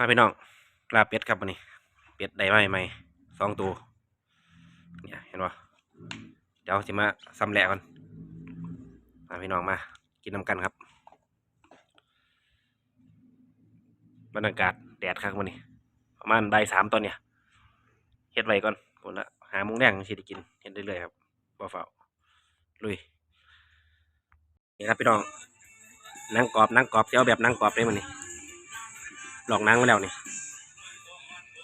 พาพี่น้องลาเป็ดครับวันนี้เป็ดได้ไหมไหมสองตัวเนี่ยเห็นปะเดี๋ยวสิมาซ้ำแหลกก่อนพาพี่น้องมา กินน้ำกันครับบรรยากาศแดดครับวันนี้ ประมาณบ่ายสามตอนเนี่ยเฮ็ดไว้ก่อนคนละหามุ้งแดงสิได้กินเฮ็ดเรื่อยๆครับบ่เฝ้าลุยนี่ครับพี่น้องนังกรอบนังกรอบเจ้าแบบนังกรอบได้มันนี่ หลอกนังมาแล้วนี่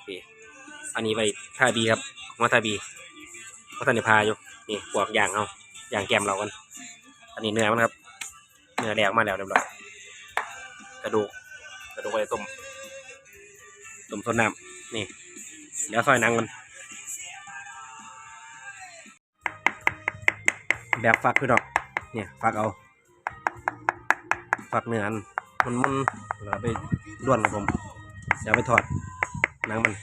นี่อันนี้ไปท่าบีครับหัวท่าบีหัวท่านเนี่พาอยู่นี่ปวกย่างเอาย่างแกมเรากัน อันนี้เนื้อมันครับ เนื้อแดงมาแล้วเรียบร้อยกระดูกกระดูกไปต้มต้มส้นน้ำนี่เดี๋ยวซอยนังมัน แบบฟักพี่ดอก เนี่ยฟักเอา ฟักเนื้อ มันมันเราไปล้วนครับผมเดี๋ยวไปทอดหนังมัน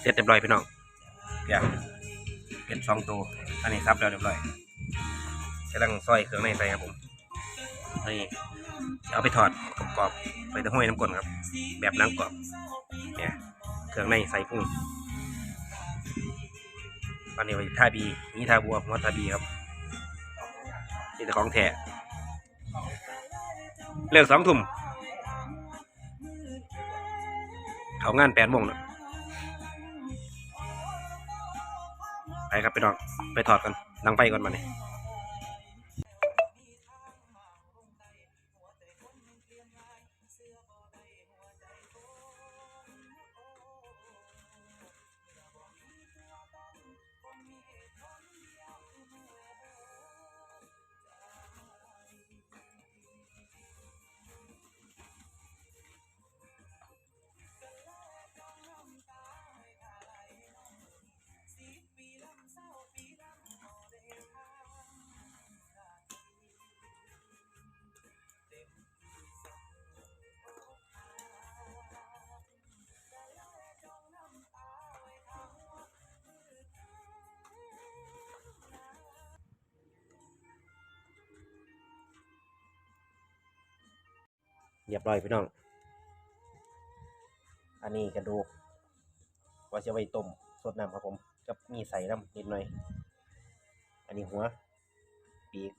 เสร็จเรียบร้อยพี่น้องเดี๋ยเป็นสองตัว อันนี้ซับแล้วเรียบร้อยกำลังซอยเครื่องในใส่ครับผมนี่เอาไปทอดกรอบ ไปตะห้อยน้ำก้นครับ แบบนังกรอบเนี่ยเครื่องในใส่พุ่งตอนนี้ไปท่าบีนี่ท่าบัวหัวท่าบีครับนี่แต่ของแท้เลิกสองทุ่มเขางานแปดโมงนะไปครับไปนองไปถอดกันดังไฟก่อนมาเนี่ย เรียบร้อยพี่น้อง อันนี้กระดูกว่าจะไว้ต้มสดน้ำครับผมกับมีใส่น้ำนิดหน่อย อันนี้หัว ปีก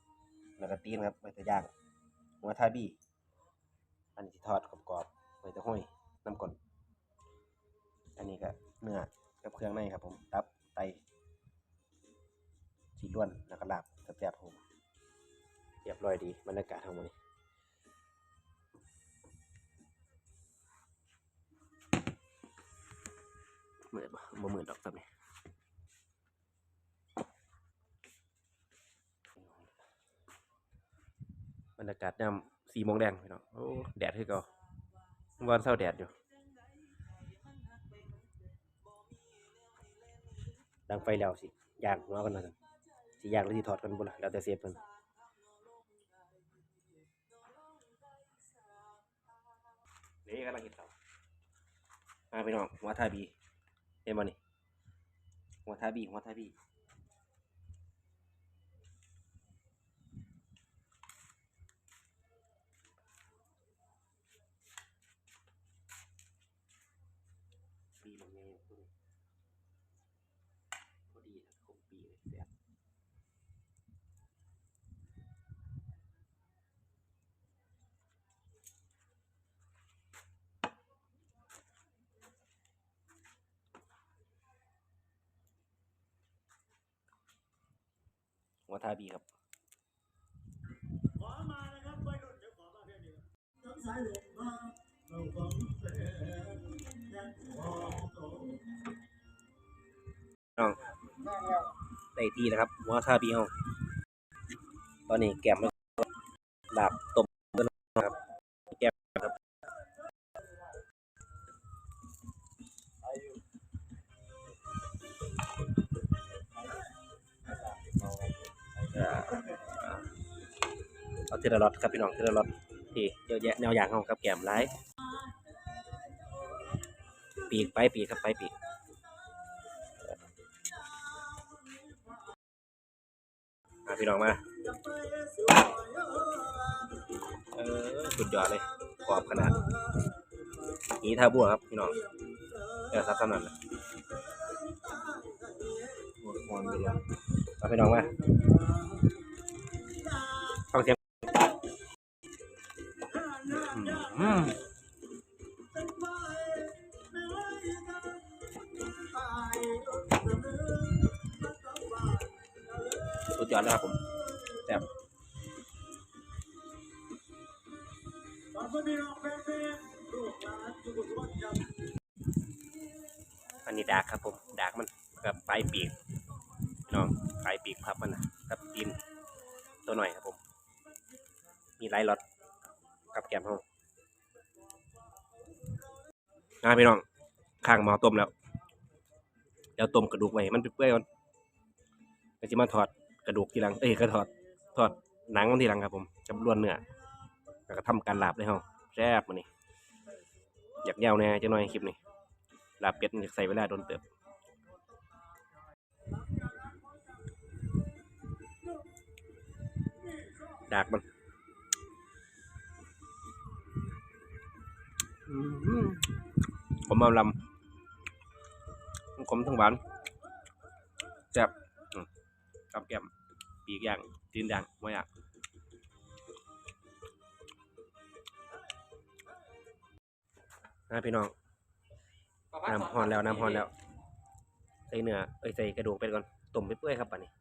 แล้วก็ตีนครับไว้แต่ย่าง หัวทาบี้ อันนี้ที่ทอดกรอบๆไว้แต่ห้อยน้ำก่อนอันนี้ก็เนื้อกับเครื่องในครับผม ตับไตสีล้วนแล้วก็ลาบแซ่บๆครับผมเรียบร้อยดีบรรยากาศทั้งหมดนี้ เหมือนบ่เหมือนดอกสับนี่บรรยากาศยามสี่โมงแดงพี่น้องโอ้แดดคือเก่าวันเศร้าแดดอยู่ดังไฟแล้วสิย่างหัวกันนะสิย่างหรือสิถอดกันบุล่ะแล้วแต่เสียเพิ่นนี่กำลังกินเตามาพี่น้องหัวทาบี เห็นบ่นี่หัวทาบีหัวทาบีปีมันไงพอดีพอดีครับครบปีเลยแซ่บ หัวทาบีครับน้องได้ที่แล้วครับหัวทาบีเฮาตอนนี้แกมมันลาบต้มเบิ่นครับ เอาเทระลอตครับพี่น้องเทระลอตที่เยอะแยะแนวอย่างเขาครับแก้มไรปีกไปปีกครับไปปีกมาพี่น้องมาสุดยอดเลยขอบขนาดนี้ท่าบัวครับพี่น้องเออครับสนันนะมอนไปเดียวเอาพี่น้องมา ตัวหน่อยครับผม มีหลายรสกับแกมห้องอ่าพี่น้องข้างหม้อต้มแล้วเดี๋ยวต้มกระดูกไว้มันเปื่อยๆก่อนก็จะมาถอดกระดูกทีหลัง เอ้ยก็ถอดถอดหนังมันทีหลังครับผมจะล้วนเนื้อแล้วก็ทำการลาบเลยเฮาแซ่บมันนี่อยากยาวแน่จะหน่อยคลิปนี้ลาบเป็ดมันจะใส่เวลาโดนเติบ ดากมันอืมผมเอาลำผมทั้งหวานแซ่บอืมกับแก้มปีกย่างตีนย่างไม่อยากนะพี่น้องน้ำฮอนแล้วน้ำฮอนแล้ว ใส่เนื้อเอ้ยใส่กระดูกไปก่อนต้มไปเปื่อยครับป่ะนี่นี่ที่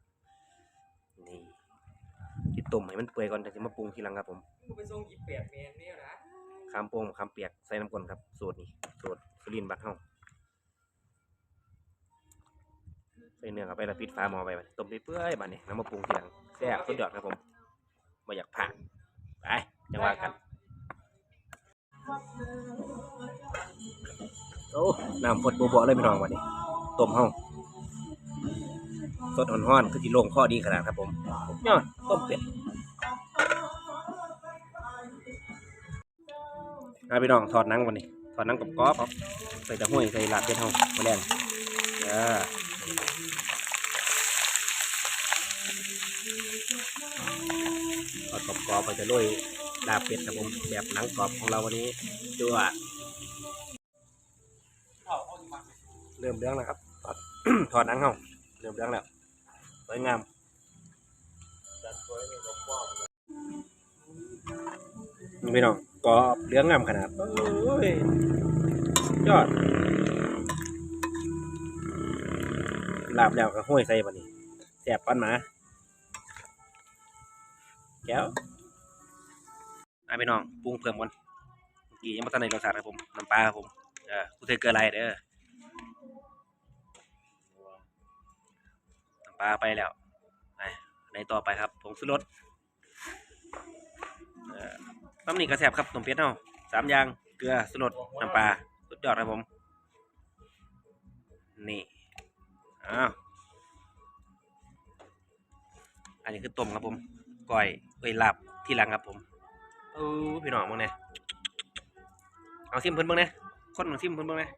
ต้มให้มันเปื่อยก่อนแต่จะมาปรุงทีหลังครับผมกูไปส่งยี่แปดเมนเนี่ยนะคำโป่งคำเปียกใส่น้ำกลนครับสูตรนี้สูตรสุรินทร์บัดเฮาใส่เนื้อเข้าไปแล้วปิดฝาหม้อไปบัดนี้ต้มไปเปื่อยบัดนี้น้ำมาปรุงทีหลังแซ่บสุดยอดครับผมไม่อยากผ่านไปจังว่ากันโอ้น้ำพดบัวๆเลยพี่น้องวันนี้ต้มเฮาสดอ่อนๆคือที่ลงข้อดีขนาดครับผมยอดต้มเป็ด อาพี่น้องถอดหนังวันนี้ถอดหนังกับกรอบครับใส่ตะห้วยใส่ลาบเป็ดเฮาแมลงเออถอดกรอบๆไปจะโรยลาบเป็ดครับผมแบบหนังกรอบของเราวันนี้ดูว่าเขาเอาอยู่มันเริ่มเรื่องแล้วครับถอดถอดหนังเฮาเริ่มเรื่องแล้วสวยงามไว้ในกระป๋องนี่พี่น้อง กรอบเหลืองงามขนาดโอ้ยยอดลาบแล้วก็ห้วยใส่บัดนี้แสบปันหมาแก้วอะพี่น้องปรุงเพิ่มก่อนกี้ยังไม่ทันในรสชาติครับผมน้ำปลาครับผมเออกูเทเกลืออะไรเด้อน้ำปลาไปแล้วไปในต่อไปครับผงชูรสเออ น้ำนี่กระแสบครับนมเป็ดเนาะสามอย่างเกลือสลดน้ำปลาสุดยอดครับผม นี่อ้าวอันนี้คือต้มครับผมก้อยเอ้ยลาบที่หลังครับผมเออพี่น้องมึงเนี่ยเอาซิมเพิ่นเบิ่งเนี่ยคนของซิมเพิ่นเบิ่งเนี่ย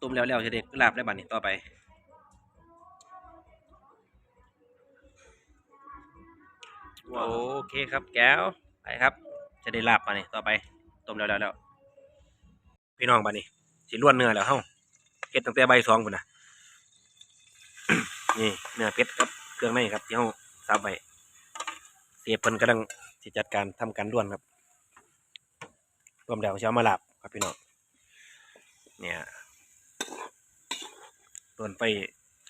ต้มแล้วแล้วจะเด็ดลาบได้บัดนี้ต่อไป โอเคครับแก้วไปครับ จะได้ลาบมาเนี่ต่อไปต้มแล้วแล้วแล้วพี่น้องบานี่สิล้วนเนื้อแล้วเฮ้าเก็ดตั้งแต่ใบสองพุ่นนะนี่เนื้อเป็ดกับเครื่องในครับที่เฮ้าซับไว้เสียเพิ่นกำลังสิจัดการทำการล้วนครับรวมแล้วจะเอามาลาบครับพี่น้องเนี่ยล้วนไป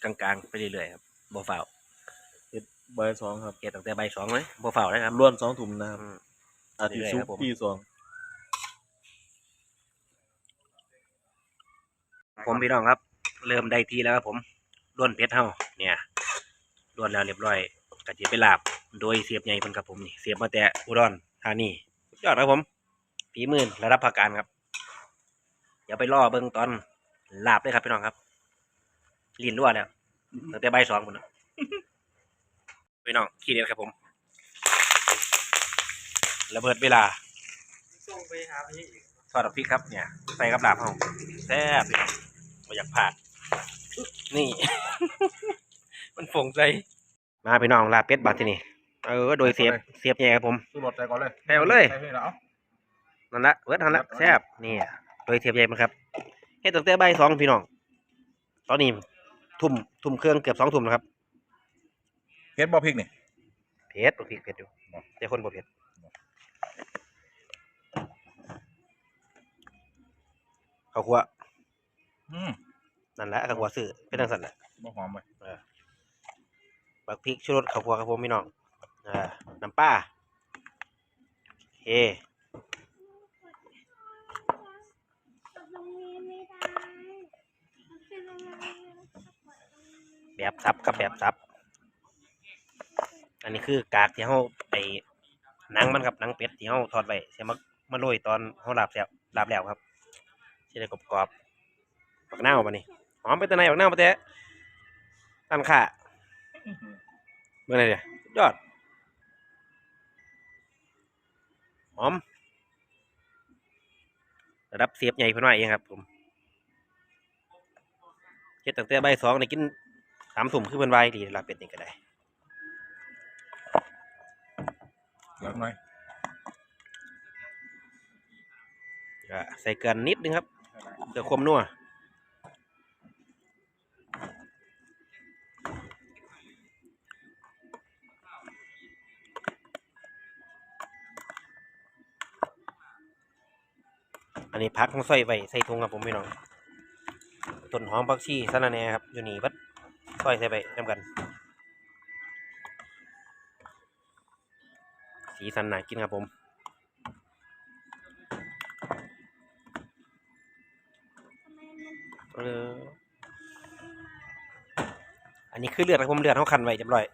กลางๆไปเรื่อยๆครับบ่ฝ่าว ใบสองครับ เก็ดตั้งแต่ใบสองเลยบ่ฝ่าวเลยครับล้วนสองถุงนะครับอืม อาทิตย์ซุปเรื่อยๆครับผมปีสองผมพี่น้องครับ เริ่มได้ทีแล้วครับผมล้วนเป็ดเฮาเนี่ยล้วนแล้วเรียบร้อยกะทิไปลาบ โดยเสียบใหญ่เพิ่นครับผมนี่เสียบมาแต่อุดรธานีสุดยอดครับผมฝีมือระดับภาคการครับเดี๋ยวไปล่อเบิ่งตอนลาบเลยครับพี่น้องครับลีนรั่วแล้วตั้งแต่ใบายสองพุ่นนะ พี่น้องขี้เด็ดครับผม ระเบิดเวลาส่งไปหาพี่อีกทอดกับพริกครับเนี่ยใส่กับลาบเฮาแซ่บพี่น้องไม่อยากพลาด นี่ มันฝงใจมาพี่น้องลาเป็ดบัดที่นี่เออโดยเสียบเสียบใหญ่ครับผมซื้อรถใจก่อนเลยไปเอาเลยไปเลยแล้วนั่นละเวิร์ดนั่นละแซ่บนี่โดยเสียบใหญ่มันครับเฮ็ดตั้งแต่บ่ายสองพี่น้อง ตอนนี้ทุ่มทุ่มเครื่องเกือบสองทุ่มแล้วครับ เฮ็ดบ่พริกนี่เผ็ดบ่พริกเผ็ดอยู่แต่คนบ่เผ็ดข้าวคั่วอืมนั่นแหละข้าวคั่วซื้อเป็นจังซั่นแหละบ่หอมไปบักพริกชูรสข้าวคั่วครับผมพี่น้องอ่าน้ำปลาโอเคตรงนี้ไม่ได้มันคือตรงนั้นแบบซับกับแบบซับอั นนี้คือกากที่เฮาไปหนังมันครับหนังเป็ดที่เฮาทอดไว้เสียมามาโรยตอนเฮาลาบแล้วลาบแล้วครับสิได้กรอบๆบักนาวบัดนี้หอมไปแต่ไหนบักนาวไปแต่อันค่าเมื่อไหร่เดี๋ยยอดหอมระดับเสียบใหญ่เพิ่นว่าเองครับผมเฮ็ดตั้งแต่บ่ายสองได้กินสามทุ่มคือเพิ่นว่าดีลาบเป็ดนี่ก็ได้ เหลือหน่อยใส่เกลือนิดนึงครับเพื่อความนัวอันนี้พักของใส่ไว้ใส่ถุงครับผมพี่น้องต้นหอมผักชีสะระแหน่ครับอยู่นี่เบัดซอยใส่ไปนำกัน สีสันน่ากินครับผมเอออันนี้คือเลือดครับผมเลือดเขาคันไว้เรียบร้อย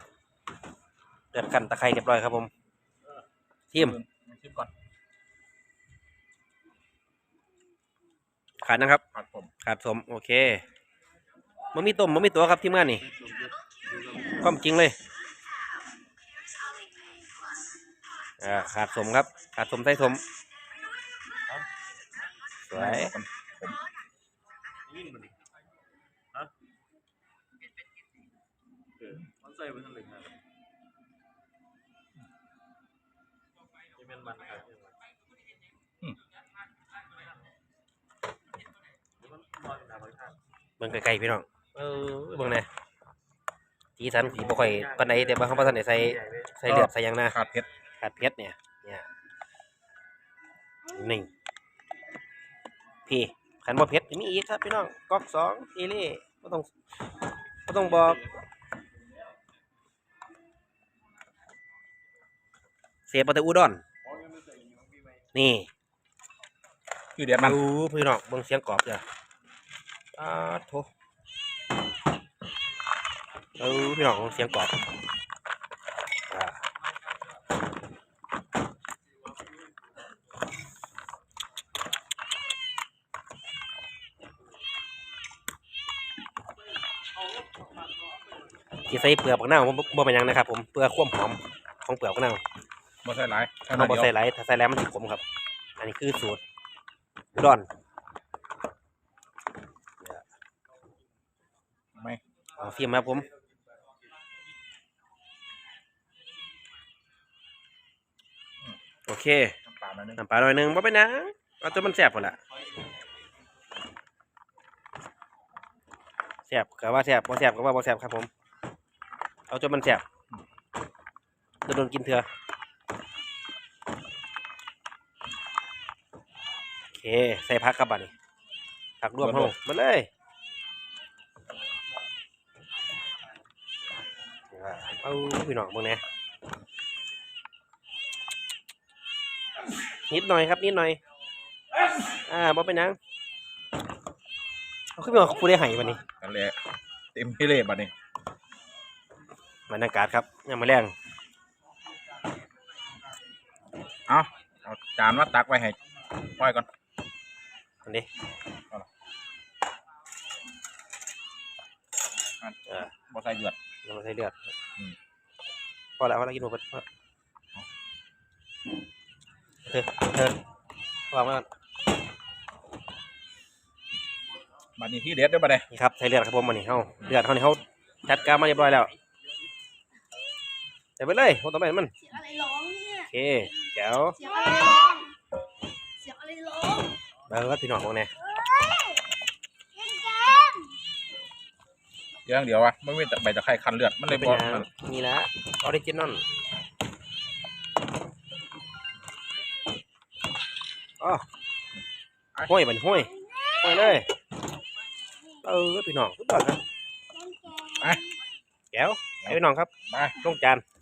เลือดกันตะไคร้เรียบร้อยครับผมทิมชิมก่อนขาดนะครับผัดผมขาดสมโอเคมันมีต้มมันมีตัวครับทีมงานนี่ความจริงเลย อ่าขาดสมครับ ขาดสมใส่สมสวยมันใส่ไปทั้งหนึ่งนะที่แม่นมันครับมันนอนหนาไปทางเบิ่งไกลๆพี่น้อง เออเบิ่งแหน่สีสันสีบ่ค่อยปานใดแต่บางครั้งบ่ทันได้ใส่ใส่เลือดใส่หยังนะขาดเผ็ด ขาดเพชรเนี่ย เนี่ยหนึ่งพี่ขันบ่เพชรมีอีกครับพี่น้องก๊อกสองเอเล่ก็ต้องก็ต้องบอก เสียบมาแต่อุดรนี่คือเด็ดมันดูพี่น้องเบิ่งเสียงกรอบจ้ะอ้าโถเออพี่น้องเบิ่งเสียงกรอบอ่า ที่ ใส่เปลือกบักนาวบ่บ่เป็นหยังนะครับผมเปลือกความหอมของเปลือกบักนาวบ่ใส่หลายแค่เรานั้นบ่เดียวใส่หลายถ้าใส่หลายมันสิขมครับ อันนี้คือสูตรอุดรไม่เอาฟิล์มครับผมโอเคน้ำปลาหน่อยนึงน้ำปลาหน่อยหนึงบ่เป็นหยังเอาจนมันแซ่บพุ่นล่ะแซ่บก็ว่าแซ่บบ่แซ่บก็ว่าบ่แซ่บครับผม เอาจนมันแซ่บจะโดนกินเถื่อโอเค ใส่ผักครับบัดนี้ผักรวมเฮามาเลยอ่าเอาพี่น้องเบิ่งแหน่นิดหน่อยครับนิดหน่อย อ่าบ่เป็นหยังเอาขึ้นมาผู้ได้ให้บัดนี้กันเลยเต็มที่เลยบัดนี้ บรรยากาศครับยามมื้อแรงเอาเอาจานมาตักไว้ให้ปล่อยก่อนอันนี้อันเออบ่ใส่เดือดยังไม่ใส่เลือดอืมพอแล้วพอแล้วกินหมดพอเธอเธอวางไว้ก่อนบัดนี้ที่เด็ดเด้อบัดนี้นี่ครับใส่เลือดครับผมมันนี่เฮาเลือดเฮานี่เฮาจัดการมาเรียบร้อยแล้ว ใส่ไปเลยคนต่อไปมันเสียงอะไรร้องเนี่ยโอเคแจ๋วเสียงอะไรร้องเสียงอะไรร้องเบิ่งครับพี่น้องพวกนี้เล่นเกมเดี๋ยวเดี๋ยววะไม่มีแต่ใบตะไคร้คันเลือดมันเลยเป็นบหอกยังนี่ละออริจินอลอ๋อห้อยบันห้อยห้อยเลยเออพี่น้องสุดยอดครับเล่นเกมแก้วให้พี่น้องครับไปลงจานไ